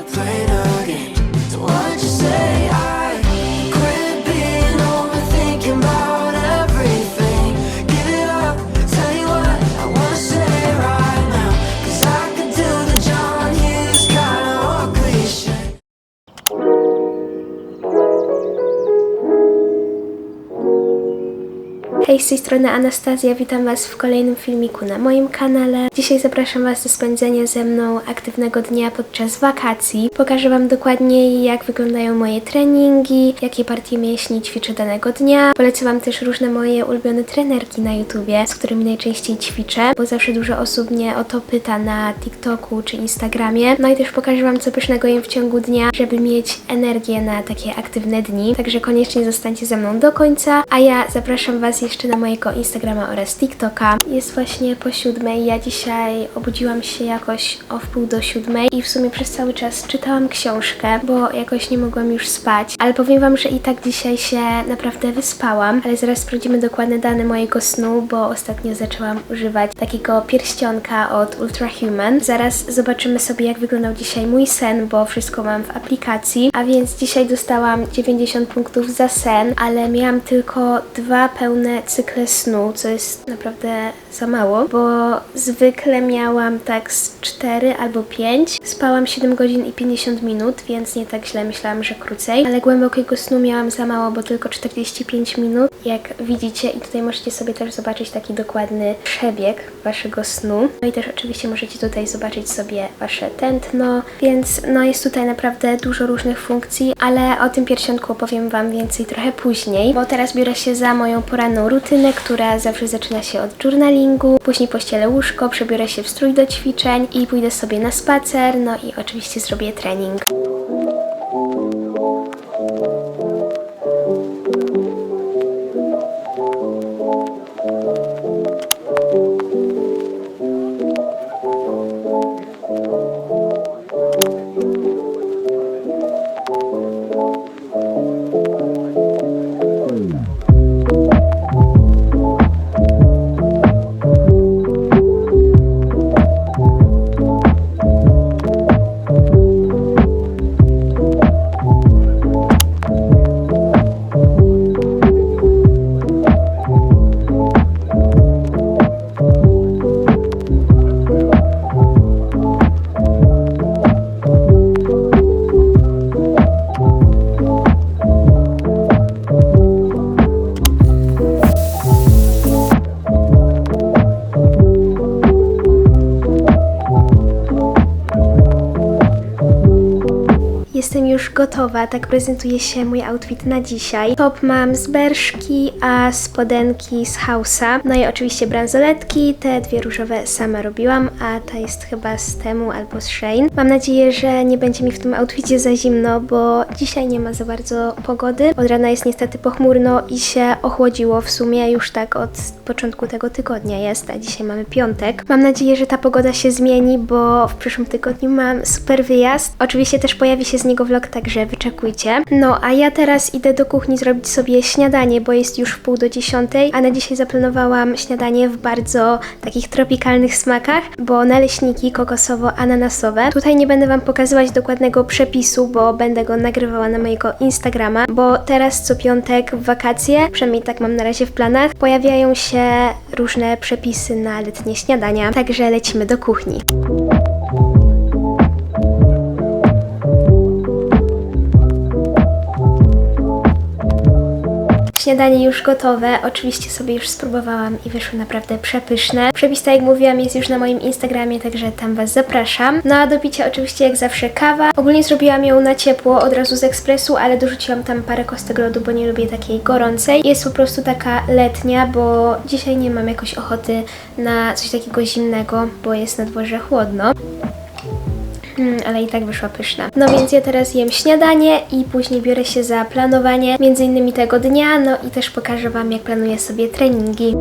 the plane strony Anastazja, witam Was w kolejnym filmiku na moim kanale. Dzisiaj zapraszam Was do spędzenia ze mną aktywnego dnia podczas wakacji. Pokażę Wam dokładniej, jak wyglądają moje treningi, jakie partie mięśni ćwiczę danego dnia. Polecę Wam też różne moje ulubione trenerki na YouTubie, z którymi najczęściej ćwiczę, bo zawsze dużo osób mnie o to pyta na TikToku czy Instagramie. No i też pokażę Wam, co pysznego jem w ciągu dnia, żeby mieć energię na takie aktywne dni. Także koniecznie zostańcie ze mną do końca, a ja zapraszam Was jeszcze na mojego Instagrama oraz TikToka. Jest właśnie po siódmej. Ja dzisiaj obudziłam się jakoś o wpół do siódmej i w sumie przez cały czas czytałam książkę, bo jakoś nie mogłam już spać. Ale powiem Wam, że i tak dzisiaj się naprawdę wyspałam. Ale zaraz sprawdzimy dokładne dane mojego snu, bo ostatnio zaczęłam używać takiego pierścionka od Ultrahuman. Zaraz zobaczymy sobie, jak wyglądał dzisiaj mój sen, bo wszystko mam w aplikacji. A więc dzisiaj dostałam 90 punktów za sen, ale miałam tylko dwa pełne cykle snu, co jest naprawdę za mało, bo zwykle miałam tak z 4 albo 5. Spałam 7 godzin i 50 minut, więc nie tak źle, myślałam, że krócej, ale głębokiego snu miałam za mało, bo tylko 45 minut, jak widzicie i tutaj możecie sobie też zobaczyć taki dokładny przebieg waszego snu. No i też oczywiście możecie tutaj zobaczyć sobie wasze tętno, więc no jest tutaj naprawdę dużo różnych funkcji, ale o tym pierścionku opowiem wam więcej trochę później, bo teraz biorę się za moją poranną rutynę, która zawsze zaczyna się od journalingu, później pościelę łóżko, przebiorę się w strój do ćwiczeń i pójdę sobie na spacer, no i oczywiście zrobię trening. Gotowa, tak prezentuje się mój outfit na dzisiaj. Top mam z Berszki, a spodenki z Hausa. No i oczywiście bransoletki, te dwie różowe sama robiłam, a ta jest chyba z Temu albo z Shein. Mam nadzieję, że nie będzie mi w tym outficie za zimno, bo dzisiaj nie ma za bardzo pogody. Od rana jest niestety pochmurno i się ochłodziło w sumie już tak od początku tego tygodnia jest, a dzisiaj mamy piątek. Mam nadzieję, że ta pogoda się zmieni, bo w przyszłym tygodniu mam super wyjazd. Oczywiście też pojawi się z niego vlog, także wyczekujcie. No, a ja teraz idę do kuchni zrobić sobie śniadanie, bo jest już w pół do dziesiątej, a na dzisiaj zaplanowałam śniadanie w bardzo takich tropikalnych smakach, bo naleśniki kokosowo-ananasowe. Tutaj nie będę Wam pokazywać dokładnego przepisu, bo będę go nagrywała na mojego Instagrama, bo teraz co piątek w wakacje, przynajmniej tak mam na razie w planach, pojawiają się różne przepisy na letnie śniadania, także lecimy do kuchni. Śniadanie już gotowe, oczywiście sobie już spróbowałam i wyszło naprawdę przepyszne. Przepis, tak jak mówiłam, jest już na moim Instagramie, także tam Was zapraszam. No a do picia oczywiście jak zawsze kawa. Ogólnie zrobiłam ją na ciepło, od razu z ekspresu, ale dorzuciłam tam parę kostek lodu, bo nie lubię takiej gorącej. Jest po prostu taka letnia, bo dzisiaj nie mam jakoś ochoty na coś takiego zimnego, bo jest na dworze chłodno. Mm, ale i tak wyszła pyszna. No więc ja teraz jem śniadanie i później biorę się za planowanie między innymi tego dnia, no i też pokażę Wam jak planuję sobie treningi.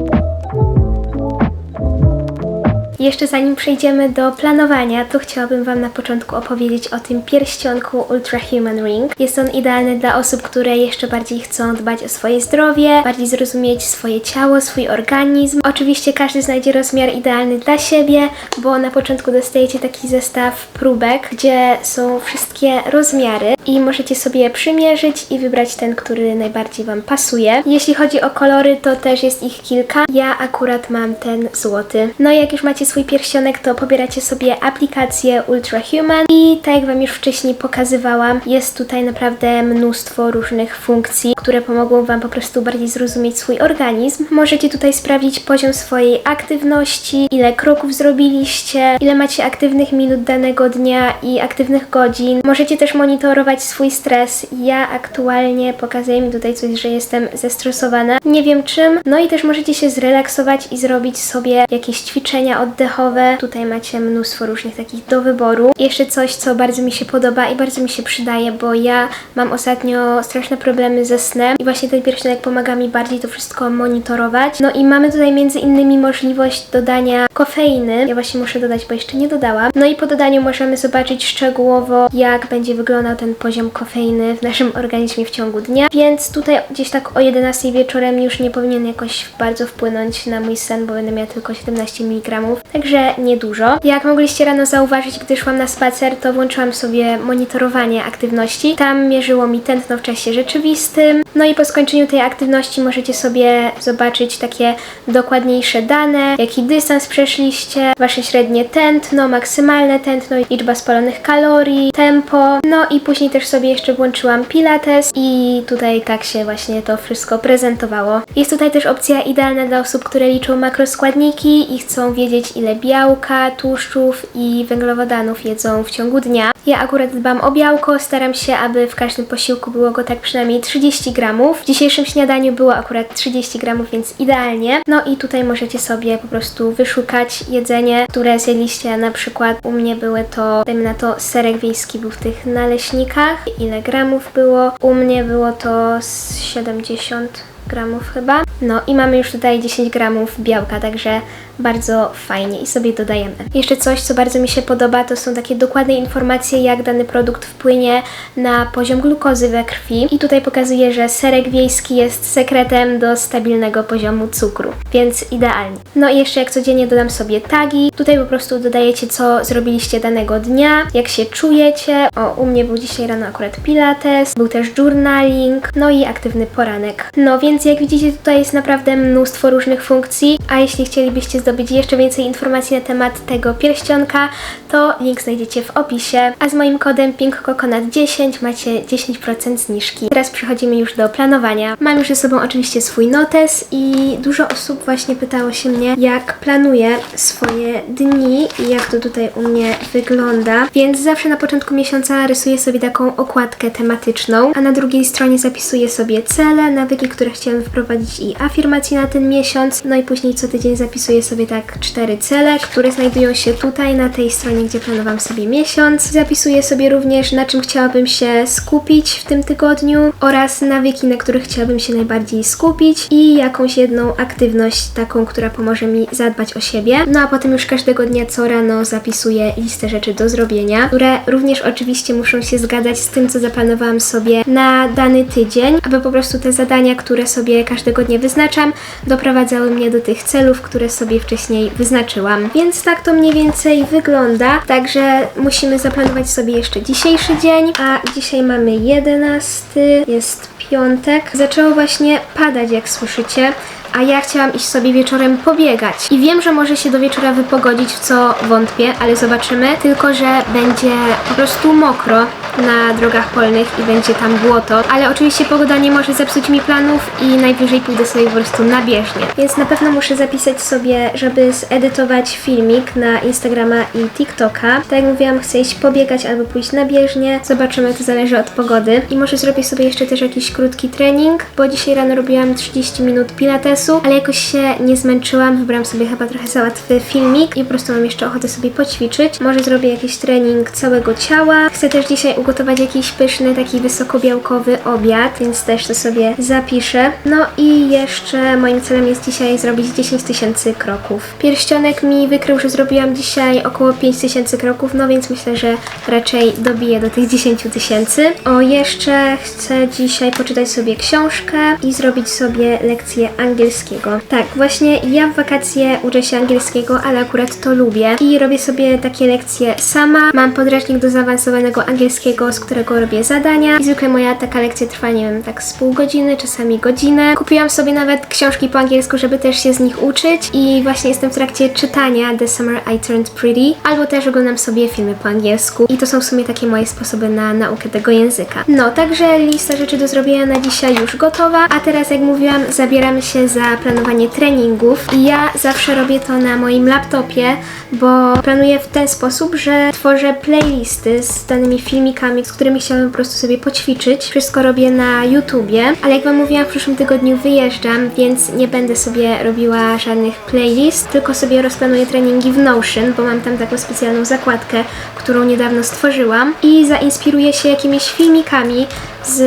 Jeszcze zanim przejdziemy do planowania, to chciałabym Wam na początku opowiedzieć o tym pierścionku Ultra Human Ring. Jest on idealny dla osób, które jeszcze bardziej chcą dbać o swoje zdrowie, bardziej zrozumieć swoje ciało, swój organizm. Oczywiście każdy znajdzie rozmiar idealny dla siebie, bo na początku dostajecie taki zestaw próbek, gdzie są wszystkie rozmiary i możecie sobie przymierzyć i wybrać ten, który najbardziej Wam pasuje. Jeśli chodzi o kolory, to też jest ich kilka. Ja akurat mam ten złoty. No i jak już macie swój pierścionek, to pobieracie sobie aplikację Ultra Human i tak jak Wam już wcześniej pokazywałam, jest tutaj naprawdę mnóstwo różnych funkcji, które pomogą Wam po prostu bardziej zrozumieć swój organizm. Możecie tutaj sprawdzić poziom swojej aktywności, ile kroków zrobiliście, ile macie aktywnych minut danego dnia i aktywnych godzin. Możecie też monitorować swój stres. Ja aktualnie pokazuję mi tutaj coś, że jestem zestresowana. Nie wiem czym. No i też możecie się zrelaksować i zrobić sobie jakieś ćwiczenia oddechowe. Tutaj macie mnóstwo różnych takich do wyboru. Jeszcze coś, co bardzo mi się podoba i bardzo mi się przydaje, bo ja mam ostatnio straszne problemy ze snem i właśnie ten pierścionek pomaga mi bardziej to wszystko monitorować. No i mamy tutaj między innymi możliwość dodania kofeiny. Ja właśnie muszę dodać, bo jeszcze nie dodałam. No i po dodaniu możemy zobaczyć szczegółowo, jak będzie wyglądał ten poziom kofeiny w naszym organizmie w ciągu dnia. Więc tutaj gdzieś tak o 11 wieczorem już nie powinien jakoś bardzo wpłynąć na mój sen, bo będę miała tylko 17 mg, także niedużo. Jak mogliście rano zauważyć, gdy szłam na spacer, to włączyłam sobie monitorowanie aktywności. Tam mierzyło mi tętno w czasie rzeczywistym. No i po skończeniu tej aktywności możecie sobie zobaczyć takie dokładniejsze dane, jaki dystans przeszliście, wasze średnie tętno, maksymalne tętno, liczba spalonych kalorii, tempo. No i później też sobie jeszcze włączyłam Pilates i tutaj tak się właśnie to wszystko prezentowało. Jest tutaj też opcja idealna dla osób, które liczą makroskładniki i chcą wiedzieć ile białka, tłuszczów i węglowodanów jedzą w ciągu dnia. Ja akurat dbam o białko, staram się, aby w każdym posiłku było go tak przynajmniej 30 gramów. W dzisiejszym śniadaniu było akurat 30 gramów, więc idealnie. No i tutaj możecie sobie po prostu wyszukać jedzenie, które zjedliście. Na przykład u mnie były to, dajmy na to, serek wiejski był w tych naleśnikach. Ile gramów było? U mnie było to z 70 gramów chyba. No i mamy już tutaj 10 gramów białka, także bardzo fajnie i sobie dodajemy. Jeszcze coś, co bardzo mi się podoba, to są takie dokładne informacje, jak dany produkt wpłynie na poziom glukozy we krwi. I tutaj pokazuje, że serek wiejski jest sekretem do stabilnego poziomu cukru, więc idealnie. No i jeszcze jak codziennie dodam sobie tagi. Tutaj po prostu dodajecie, co zrobiliście danego dnia, jak się czujecie. O, u mnie był dzisiaj rano akurat pilates, był też journaling, no i aktywny poranek. No więc jak widzicie, tutaj jest naprawdę mnóstwo różnych funkcji, a jeśli chcielibyście zdobyć jeszcze więcej informacji na temat tego pierścionka, to link znajdziecie w opisie, a z moim kodem PinkCoconut10 macie 10% zniżki. Teraz przechodzimy już do planowania. Mam już ze sobą oczywiście swój notes i dużo osób właśnie pytało się mnie, jak planuję swoje dni i jak to tutaj u mnie wygląda, więc zawsze na początku miesiąca rysuję sobie taką okładkę tematyczną, a na drugiej stronie zapisuję sobie cele, nawyki, które chciałam wprowadzić i afirmacje na ten miesiąc, no i później co tydzień zapisuję sobie tak cztery cele, które znajdują się tutaj na tej stronie, gdzie planowałam sobie miesiąc. Zapisuję sobie również na czym chciałabym się skupić w tym tygodniu oraz nawyki, na których chciałabym się najbardziej skupić i jakąś jedną aktywność taką, która pomoże mi zadbać o siebie. No a potem już każdego dnia co rano zapisuję listę rzeczy do zrobienia, które również oczywiście muszą się zgadzać z tym, co zaplanowałam sobie na dany tydzień, aby po prostu te zadania, które sobie każdego dnia wyznaczam, doprowadzały mnie do tych celów, które sobie wcześniej wyznaczyłam. Więc tak to mniej więcej wygląda. Także musimy zaplanować sobie jeszcze dzisiejszy dzień, a dzisiaj mamy 11, jest piątek. Zaczęło właśnie padać, jak słyszycie. A ja chciałam iść sobie wieczorem pobiegać. I wiem, że może się do wieczora wypogodzić, w co wątpię, ale zobaczymy. Tylko, że będzie po prostu mokro na drogach polnych i będzie tam błoto. Ale oczywiście pogoda nie może zepsuć mi planów i najwyżej pójdę sobie po prostu na bieżnię. Więc na pewno muszę zapisać sobie, żeby zedytować filmik na Instagrama i TikToka. Tak jak mówiłam, chcę iść pobiegać albo pójść na bieżnię. Zobaczymy, to zależy od pogody. I może zrobię sobie jeszcze też jakiś krótki trening, bo dzisiaj rano robiłam 30 minut pilatesu, ale jakoś się nie zmęczyłam. Wybrałam sobie chyba trochę za łatwy filmik i po prostu mam jeszcze ochotę sobie poćwiczyć. Może zrobię jakiś trening całego ciała. Chcę też dzisiaj ugotować jakiś pyszny, taki wysokobiałkowy obiad, więc też to sobie zapiszę. No i jeszcze moim celem jest dzisiaj zrobić 10 tysięcy kroków. Pierścionek mi wykrył, że zrobiłam dzisiaj około 5 tysięcy kroków, no więc myślę, że raczej dobiję do tych 10 tysięcy. O, jeszcze chcę dzisiaj poczytać sobie książkę i zrobić sobie lekcję angielskiego. Tak, właśnie ja w wakacje uczę się angielskiego, ale akurat to lubię i robię sobie takie lekcje sama. Mam podręcznik do zaawansowanego angielskiego, z którego robię zadania. I zwykle moja taka lekcja trwa, nie wiem, tak z pół godziny, czasami godzinę. Kupiłam sobie nawet książki po angielsku, żeby też się z nich uczyć. I właśnie jestem w trakcie czytania The Summer I Turned Pretty, albo też oglądam sobie filmy po angielsku. I to są w sumie takie moje sposoby na naukę tego języka. No, także lista rzeczy do zrobienia na dzisiaj już gotowa, a teraz jak mówiłam, zabieramy się za planowanie treningów. I ja zawsze robię to na moim laptopie, bo planuję w ten sposób, że tworzę playlisty z danymi filmikami, z którymi chciałabym po prostu sobie poćwiczyć. Wszystko robię na YouTubie, ale jak Wam mówiłam, w przyszłym tygodniu wyjeżdżam, więc nie będę sobie robiła żadnych playlist, tylko sobie rozplanuję treningi w Notion, bo mam tam taką specjalną zakładkę, którą niedawno stworzyłam i zainspiruję się jakimiś filmikami z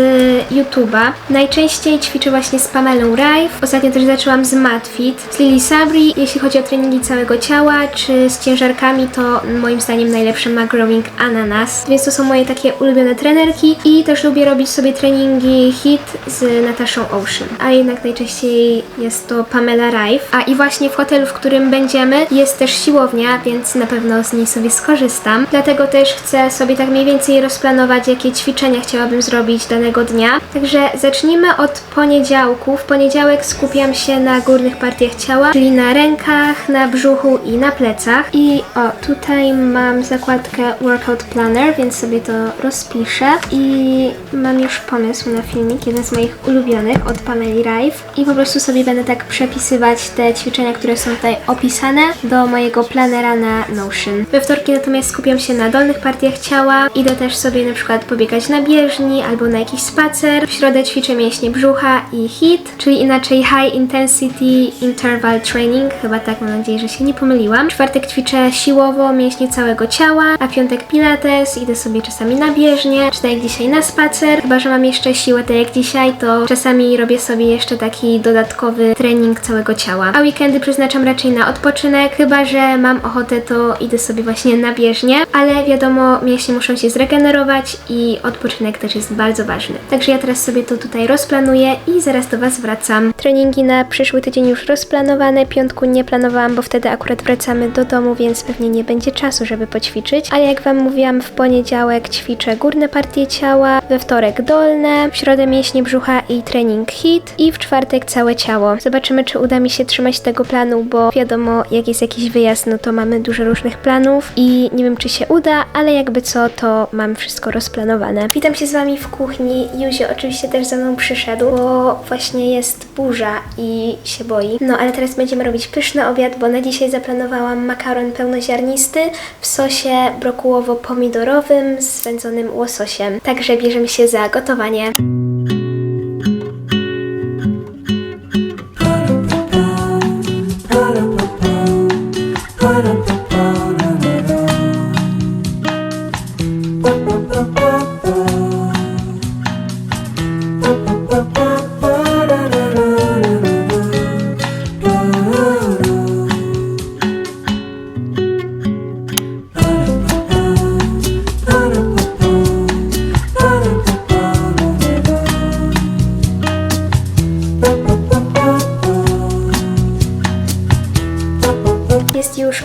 YouTube'a. Najczęściej ćwiczę właśnie z Pamelą Rife. Ostatnio też zaczęłam z Matfit, z Lily Sabri. Jeśli chodzi o treningi całego ciała, czy z ciężarkami, to moim zdaniem najlepszy ma Growing Ananas. Więc to są moje takie ulubione trenerki i też lubię robić sobie treningi HIT z Nataszą Ocean. A jednak najczęściej jest to Pamela Rife. A i właśnie w hotelu, w którym będziemy, jest też siłownia, więc na pewno z niej sobie skorzystam. Dlatego też chcę sobie tak mniej więcej rozplanować, jakie ćwiczenia chciałabym zrobić danego dnia. Także zacznijmy od poniedziałku. W poniedziałek skupiam się na górnych partiach ciała, czyli na rękach, na brzuchu i na plecach. I o, tutaj mam zakładkę Workout Planner, więc sobie to rozpiszę. I mam już pomysł na filmik, jeden z moich ulubionych od Pameli Rife. I po prostu sobie będę tak przepisywać te ćwiczenia, które są tutaj opisane do mojego planera na Notion. We wtorki natomiast skupiam się na dolnych partiach ciała. Idę też sobie na przykład pobiegać na bieżni albo na jakiś spacer. W środę ćwiczę mięśnie brzucha i HIIT, czyli inaczej High Intensity Interval Training. Chyba tak, mam nadzieję, że się nie pomyliłam. W czwartek ćwiczę siłowo mięśnie całego ciała, a piątek pilates. Idę sobie czasami na bieżnię, czy tak jak dzisiaj na spacer. Chyba, że mam jeszcze siłę, tak jak dzisiaj, to czasami robię sobie jeszcze taki dodatkowy trening całego ciała. A weekendy przeznaczam raczej na odpoczynek, chyba, że mam ochotę, to idę sobie właśnie na bieżnię, ale wiadomo, mięśnie muszą się zregenerować i odpoczynek też jest bardzo ważny. Także ja teraz sobie to tutaj rozplanuję i zaraz do Was wracam. Treningi na przyszły tydzień już rozplanowane, piątku nie planowałam, bo wtedy akurat wracamy do domu, więc pewnie nie będzie czasu, żeby poćwiczyć. Ale jak Wam mówiłam, w poniedziałek ćwiczę górne partie ciała, we wtorek dolne, w środę mięśnie brzucha i trening HIIT i w czwartek całe ciało. Zobaczymy, czy uda mi się trzymać tego planu, bo wiadomo, jak jest jakiś wyjazd, no to mamy dużo różnych planów i nie wiem, czy się uda, ale jakby co, to mam wszystko rozplanowane. Witam się z Wami w kuchni. Józio oczywiście też za mną przyszedł, bo właśnie jest burza i się boi. No, ale teraz będziemy robić pyszny obiad, bo na dzisiaj zaplanowałam makaron pełnoziarnisty w sosie brokułowo-pomidorowym z łososiem. Także bierzemy się za gotowanie.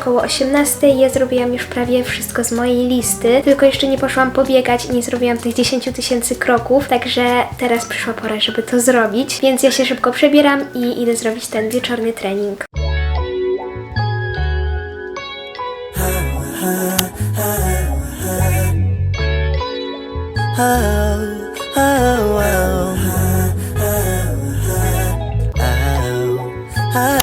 Jest już koło 18. Ja zrobiłam już prawie wszystko z mojej listy, tylko jeszcze nie poszłam pobiegać i nie zrobiłam tych 10 tysięcy kroków, także teraz przyszła pora, żeby to zrobić. Więc ja się szybko przebieram i idę zrobić ten wieczorny trening.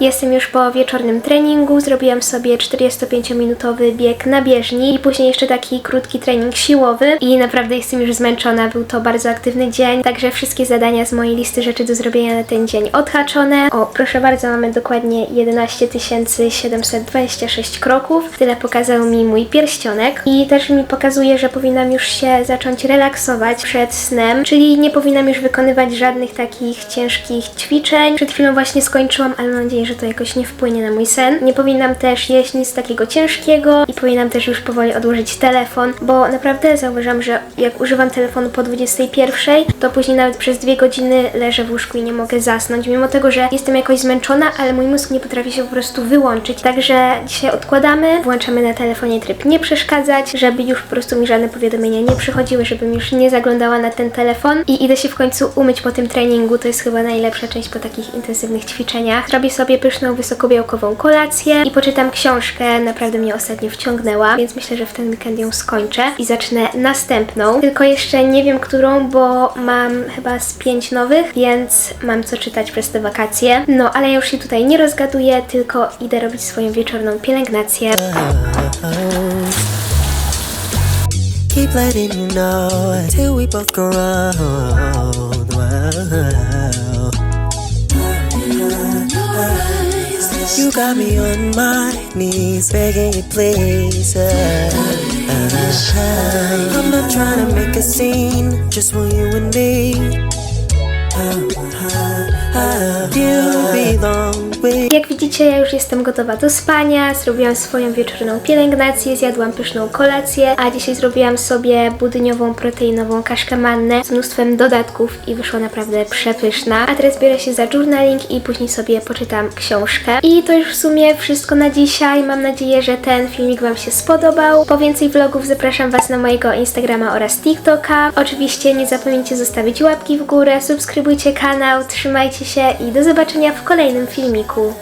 Jestem już po wieczornym treningu, zrobiłam sobie 45-minutowy bieg na bieżni i później jeszcze taki krótki trening siłowy i naprawdę jestem już zmęczona, był to bardzo aktywny dzień, także wszystkie zadania z mojej listy rzeczy do zrobienia na ten dzień odhaczone. O, proszę bardzo, mamy dokładnie 11 726 kroków, tyle pokazał mi mój pierścionek i też mi pokazuje, że powinnam już się zacząć relaksować przed snem, czyli nie powinnam już wykonywać żadnych takich ciężkich ćwiczeń. Przed chwilą właśnie skończyłam, ale mam nadzieję, że to jakoś nie wpłynie na mój sen. Nie powinnam też jeść nic takiego ciężkiego i powinnam też już powoli odłożyć telefon, bo naprawdę zauważam, że jak używam telefonu po 21, to później nawet przez dwie godziny leżę w łóżku i nie mogę zasnąć, mimo tego, że jestem jakoś zmęczona, ale mój mózg nie potrafi się po prostu wyłączyć. Także dzisiaj odkładamy, włączamy na telefonie tryb nie przeszkadzać, żeby już po prostu mi żadne powiadomienia nie przychodziły, żebym już nie zaglądała na ten telefon i idę się w końcu umyć po tym treningu. To jest chyba najlepsza część po takich intensywnych ćwiczeniach. Zrobię sobie pyszną, wysokobiałkową kolację i poczytam książkę. Naprawdę mnie ostatnio wciągnęła, więc myślę, że w ten weekend ją skończę i zacznę następną. Tylko jeszcze nie wiem, którą, bo mam chyba z pięć nowych, więc mam co czytać przez te wakacje. No, ale ja już się tutaj nie rozgaduję, tylko idę robić swoją wieczorną pielęgnację. Keep letting you know till we both. You got me on my knees, begging you, please. uh, uh, I'm not trying to make a scene, just want you and me. You belong with. Jak widzicie, ja już jestem gotowa do spania, zrobiłam swoją wieczorną pielęgnację, zjadłam pyszną kolację, a dzisiaj zrobiłam sobie budyniową, proteinową kaszkę mannę z mnóstwem dodatków i wyszła naprawdę przepyszna. A teraz biorę się za journaling i później sobie poczytam książkę. I to już w sumie wszystko na dzisiaj. Mam nadzieję, że ten filmik Wam się spodobał. Po więcej vlogów zapraszam Was na mojego Instagrama oraz TikToka. Oczywiście nie zapomnijcie zostawić łapki w górę, subskrybujcie kanał, trzymajcie się i do zobaczenia w kolejnym filmiku.